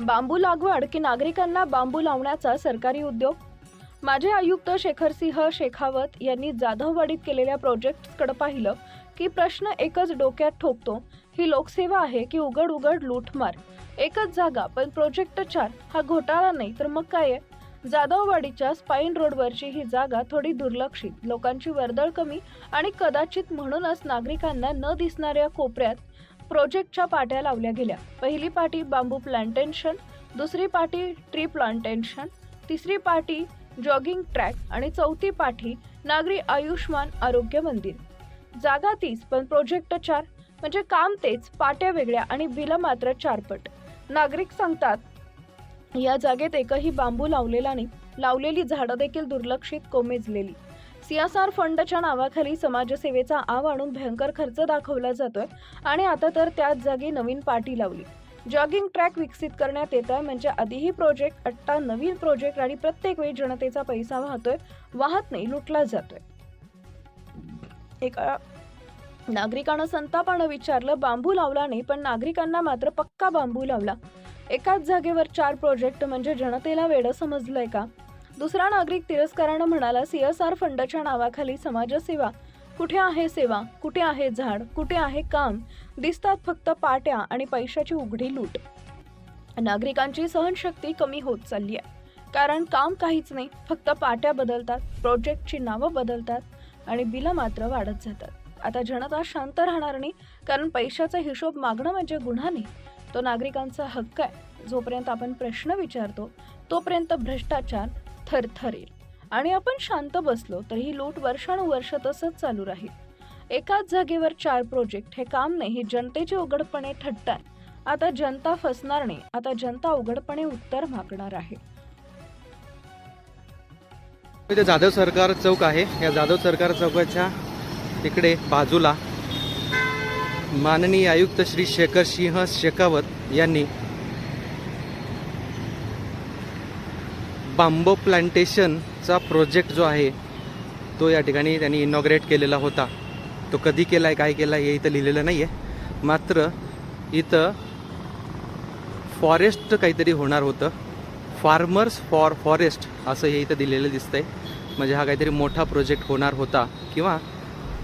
बांबू लागवड की नागरिकांना बांबू लावण्याचा सरकारी उद्योग? माजी आयुक्त शेखरसिंह शेखावत यांनी जाधववाडीत केलेल्या प्रोजेक्टकडे पाहिलं की प्रश्न एकच डोक्यात ठोकतो ही लोकसेवा आहे की उघड उघड लूटमार. एकच जागा पण प्रोजेक्ट चार हा घोटाळा नाही तर मग काय आहे? जाधववाडीच्या स्पाईन रोडवरची ही जागा थोडी दुर्लक्षित. लोकांची वर्दळ कमी आणि कदाचित म्हणूनच नागरिकांना न दिसणाऱ्या कोपऱ्यात प्रोजेक्टच्या पाट्या लावल्या गेल्या. पहिली पाटी बांबू प्लांटेशन दुसरी पाटी ट्री प्लांटेशन तिसरी पाटी जॉगिंग ट्रॅक आणि चौथी पाठी नागरी आयुष्मान आरोग्य मंदिर. जागा तीच पण प्रोजेक्ट चार. म्हणजे काम तेच पाट्या वेगळ्या आणि बिलं मात्र चारपट. नागरिक सांगतात या जागेत एकही बांबू लावलेला नाही. लावलेली झाडं देखील दुर्लक्षित कोमेजलेली. सीएसआर फंडच्या नावाखाली समाजसेवेचा आव आणून भयंकर खर्च दाखवला जातोय आणि आता तर त्याच जागी नवीन पाटी लावली. जॉगिंग ट्रॅक विकसित करण्यात येत आहे म्हणजे आधीही प्रोजेक्ट आत्ता नवीन प्रोजेक्ट आणि प्रत्येक वेळी जनतेचा पैसा वाहतोय वाहत नाही लुटला जातोय. एका नागरिकानं संतापानं विचारलं बांबू लावला नाही पण नागरिकांना मात्र पक्का बांबू लावला. एकाच जागेवर चार प्रोजेक्ट म्हणजे जनतेला वेळ समजलंय का? दुसरा नागरिक तिरस्कारानं म्हणाला सीएसआर फंडाच्या नावाखाली समाजसेवा. कुठे आहे सेवा? कुठे आहे झाड? कुठे आहे काम? दिसतात फक्त पाट्या आणि पैशाची उघडी लूट. नागरिकांची सहनशक्ती कमी होत चालली आहे कारण काम काहीच नाही फक्त पाट्या बदलतात प्रोजेक्टची नावं बदलतात आणि बिलं मात्र वाढत जातात. आता जनता शांत राहणार नाही कारण पैशाचा हिशोब मागणं म्हणजे गुन्हा नाही. तो नागरिकांचा हक्क आहे. जोपर्यंत आपण प्रश्न विचारतो तोपर्यंत भ्रष्टाचार थरथरेल. आणि आपण शांत बसलो तर ही लूट वर्षानुवर्ष तसंच चालू राहील. एकाच जागेवर चार प्रोजेक्ट हे काम नाही हे जनतेचे उघडपणे आहे आता जनता फसणार नाही आता जनता उघडपणे उत्तर मागणार आहे. इथे जाधव सरकार चौक आहे. या जाधव सरकार चौकाच्या इकडे बाजूला माननीय आयुक्त श्री शेखर सिंह शेखावत यांनी बांबो प्लांटेशनचा प्रोजेक्ट जो आहे तो या ठिकाणी त्यांनी इनॉग्रेट केलेला होता. तो कधी केला आहे काय केला हे इथं लिहिलेलं नाही आहे मात्र इथं फॉरेस्ट काहीतरी होणार होतं. फार्मर्स फॉर फॉरेस्ट असं हे इथं दिलेलं दिसतंय. म्हणजे हा काहीतरी मोठा प्रोजेक्ट होणार होता. किंवा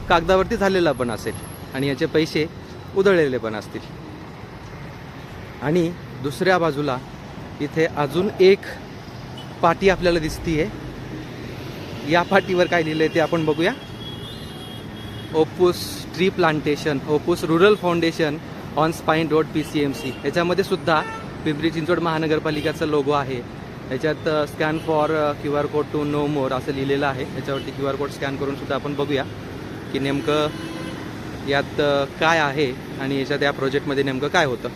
कागदावरती झालेला पण असेल. आणि याचे पैसे उधळलेले पण असतील. आणि दुसऱ्या बाजूला इथे अजून एक पाटी आपल्याला दिसतीये. या पाटीवर काय लिहिलंय ते आपण बघूया. Opus tree plantation Opus rural foundation on spine road P C M C. याच्यामध्ये सुद्धा पिंपरी चिंचवड महानगरपालिकाचा लोगो आहे. याच्यात scan for Q R code to know more असं लिहिलेलं आहे. याच्यावरती क्यू आर कोड स्कॅन करून सुद्धा आपण बघूया की नेमकं यात काय आहे आणि याच्यात या प्रोजेक्टमध्ये नेमकं काय होतं.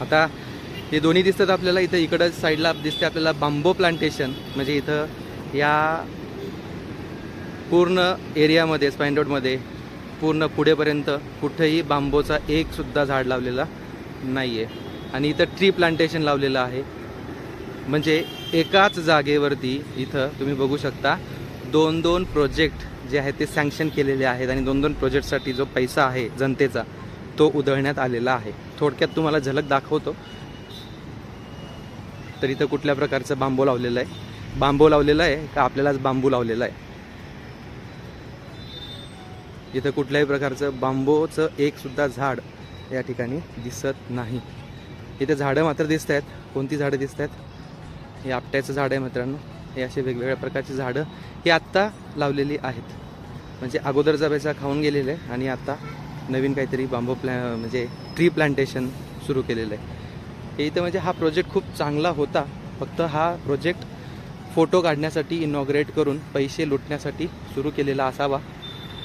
आता हे दोन्ही दिसतात आपल्याला. इथं इकडं साईडला दिसते आपल्याला बांबो प्लांटेशन म्हणजे इथं या पूर्ण एरियामध्ये स्पाईन रोडमध्ये पूर्ण पुढेपर्यंत कुठेही बांबोचा एकसुद्धा झाड लावलेला नाही आहे आणि इथं ट्री प्लांटेशन लावलेलं आहे. म्हणजे एकाच जागेवरती इथं तुम्ही बघू शकता दोन दोन प्रोजेक्ट जे आहेत ते सँक्शन केलेले आहेत आणि दोन दोन प्रोजेक्टसाठी जो पैसा आहे जनतेचा तो उधळण्यात आलेला आहे. थोडक्यात तुम्हाला झलक दाखवतो. तर इथं कुठल्या प्रकारचं बांबू लावलेलं आहे? बांबू लावलेलं आहे का आपल्यालाच बांबू लावलेला आहे? इथं कुठल्याही प्रकारचं बांबूचं एक सुद्धा झाड या ठिकाणी दिसत नाही. इथे झाडं मात्र दिसत आहेत. कोणती झाडं दिसत आहेत? हे आपट्याचं झाड आहे मित्रांनो. हे असे वेगवेगळ्या प्रकारची झाडं ही आत्ता लावलेली आहेत. म्हणजे अगोदरचा पैसा खाऊन गेलेलं आहे आणि आत्ता नवीन काहीतरी बांबू प्लॅ म्हणजे ट्री प्लांटेशन सुरू केलेलं आहे. हे इथं म्हणजे हा प्रोजेक्ट खूप चांगला होता. फक्त हा प्रोजेक्ट फोटो काढण्यासाठी इनॉग्रेट करून पैसे लुटण्यासाठी सुरू केलेला असावा.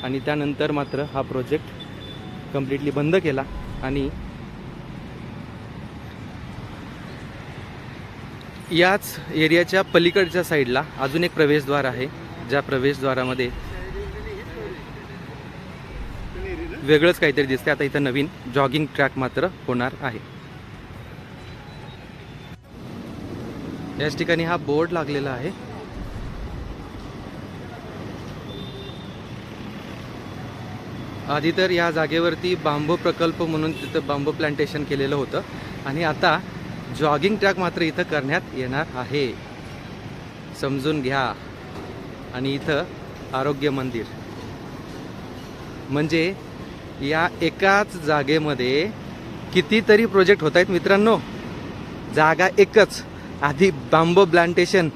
आणि त्यानंतर मात्र हा प्रोजेक्ट कम्प्लिटली बंद केला. आणि याच एरियाच्या पलीकडच्या साईडला अजून एक प्रवेशद्वार आहे. ज्या प्रवेशद्वारामध्ये वेगळंच काहीतरी दिसते आता इथं नवीन जॉगिंग ट्रॅक मात्र होणार आहे. याच ठिकाणी हा बोर्ड लागलेला आहे. आधी तर या जागेवरती बांबू प्रकल्प म्हणून तिथं बांबू प्लांटेशन केलेलं होतं आणि आता जॉगिंग ट्रॅक मात्र इथं करण्यात येणार आहे. समजून घ्या. आणि इथं आरोग्य मंदिर. म्हणजे या एकाच जागेमध्ये कितीतरी प्रोजेक्ट होत आहेत मित्रांनो. जागा एकच. आधी बांबो प्लांटेशन.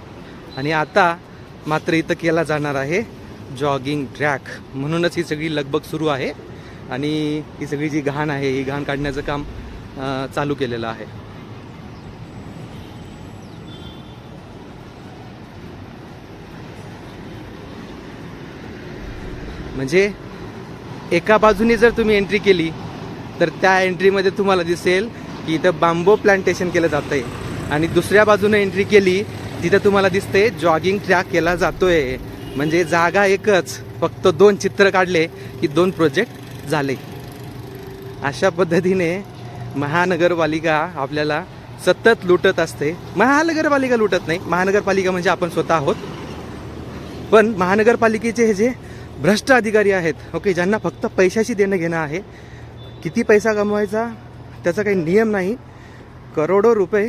आणि आता मात्र इथं केला जाणार आहे जॉगिंग ट्रॅक. म्हणूनच ही सगळी लगबग सुरू आहे. आणि ही सगळी जी घाण आहे ही घाण काढण्याचं काम चालू केलेलं आहे. म्हणजे एका बाजूने जर तुम्ही एंट्री केली तर त्या एंट्रीमध्ये तुम्हाला दिसेल की इथं बांबो प्लांटेशन केलं जातं आहे आणि दुसऱ्या बाजूने एंट्री केली तिथं तुम्हाला दिसते जॉगिंग ट्रॅक केला जातोय. म्हणजे जागा एकच फक्त दोन चित्र काढले की दोन प्रोजेक्ट झाले. अशा पद्धतीने महानगरपालिका आपल्याला सतत लुटत असते. महानगरपालिका लुटत नाही. महानगरपालिका म्हणजे आपण स्वतः आहोत. पण महानगरपालिकेचे हे जे भ्रष्ट अधिकारी आहेत ओके ज्यांना फक्त पैशाशी देणं घेणं आहे किती पैसा कमवायचा त्याचा काही नियम नाही. करोडो रुपये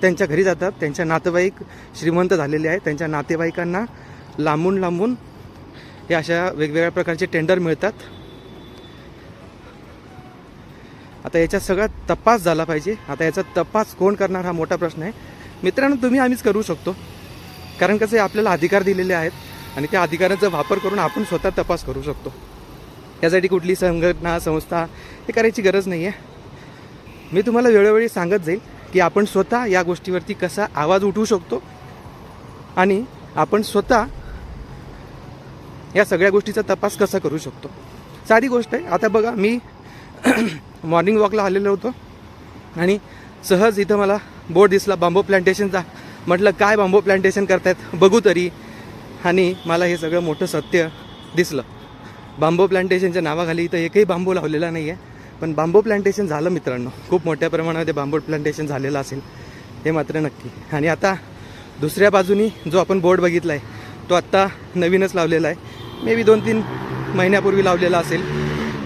त्यांच्या घरी जातात. त्यांच्या नातेवाईक श्रीमंत झालेले आहेत. त्यांच्या नातेवाईकांना लांबून लांबून हे अशा वेगवेगळ्या प्रकारचे टेंडर मिळतात. आता याचा सगळा तपास झाला पाहिजे. आता याचा तपास कोण करणार हा मोठा प्रश्न आहे. मित्रांनो तुम्ही आम्हीच करू शकतो. कारण कसं आहे आपल्याला अधिकार दिलेले आहेत आणि त्या अधिकाराचा वापर करून आपण स्वतः तपास करू शकतो. यासाठी कुठली संघटना संस्था हे करायची गरज नाही आहे मी तुम्हाला वेळोवेळी सांगत जाईल. की आपण स्वतः या गोष्टीवरती कसा आवाज उठवू शकतो आणि आपण स्वतः या सगळ्या गोष्टीचा तपास कसा करू शकतो. साधी गोष्ट आहे. आता बघा मी मॉर्निंग वॉकला आलेलो होतो आणि सहज इथं मला बोर्ड दिसला बांबो प्लांटेशनचा म्हटलं काय बांबो प्लांटेशन करतायत? बघू तरी. आणि मला हे सगळं मोठं सत्य दिसलं. बांबो प्लांटेशनच्या नावाखाली इथं एकही बांबू लावलेला नाही आहे पण बांबू प्लांटेशन झालं मित्रांनो. खूप मोठ्या प्रमाणामध्ये बांबू प्लांटेशन झालेलं असेल. हे मात्र नक्की. आणि आता दुसऱ्या बाजूनी जो आपण बोर्ड बघितला आहे तो आत्ता नवीनच लावलेला आहे. मे बी दोन तीन महिन्यापूर्वी लावलेला असेल.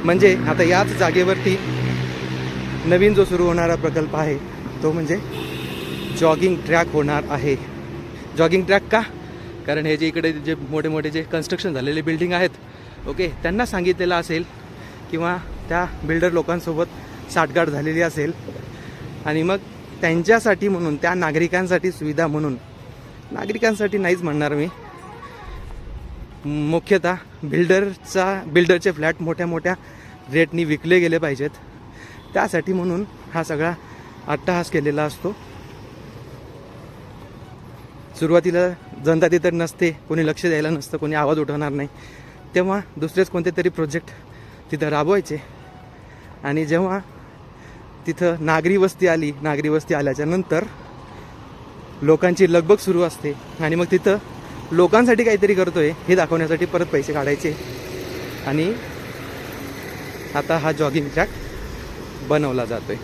म्हणजे आता याच जागेवरती नवीन जो सुरू होणारा प्रकल्प आहे तो म्हणजे जॉगिंग ट्रॅक होणार आहे. जॉगिंग ट्रॅक का? कारण हे जे इकडे जे मोठे मोठे जे कन्स्ट्रक्शन झालेले बिल्डिंग आहेत ओके त्यांना सांगितलेलं असेल किंवा त्या बिल्डर लोकांसोबत साठगाठ झालेली असेल. आणि मग त्यांच्यासाठी म्हणून त्या नागरिकांसाठी सुविधा म्हणून नागरिकांसाठी नाहीच म्हणणार मी. मुख्यतः बिल्डरचा बिल्डरचे फ्लॅट मोठ्या मोठ्या रेटनी विकले गेले पाहिजेत. त्यासाठी म्हणून हा सगळा अट्टहास केलेला असतो. सुरुवातीला जनता तिथं नसते कोणी लक्ष द्यायला नसतं कोणी आवाज उठवणार नाही. तेव्हा दुसरेच कोणते तरी प्रोजेक्ट तिथं राबवायचे. आणि जेव्हा तिथं नागरी वस्ती आली नागरी वस्ती आल्याच्यानंतर लोकांची लगबग सुरू असते आणि मग तिथं लोकांसाठी काहीतरी करतोय हे दाखवण्यासाठी परत पैसे काढायचे. आणि आता हा जॉगिंग ट्रॅक बनवला जातोय.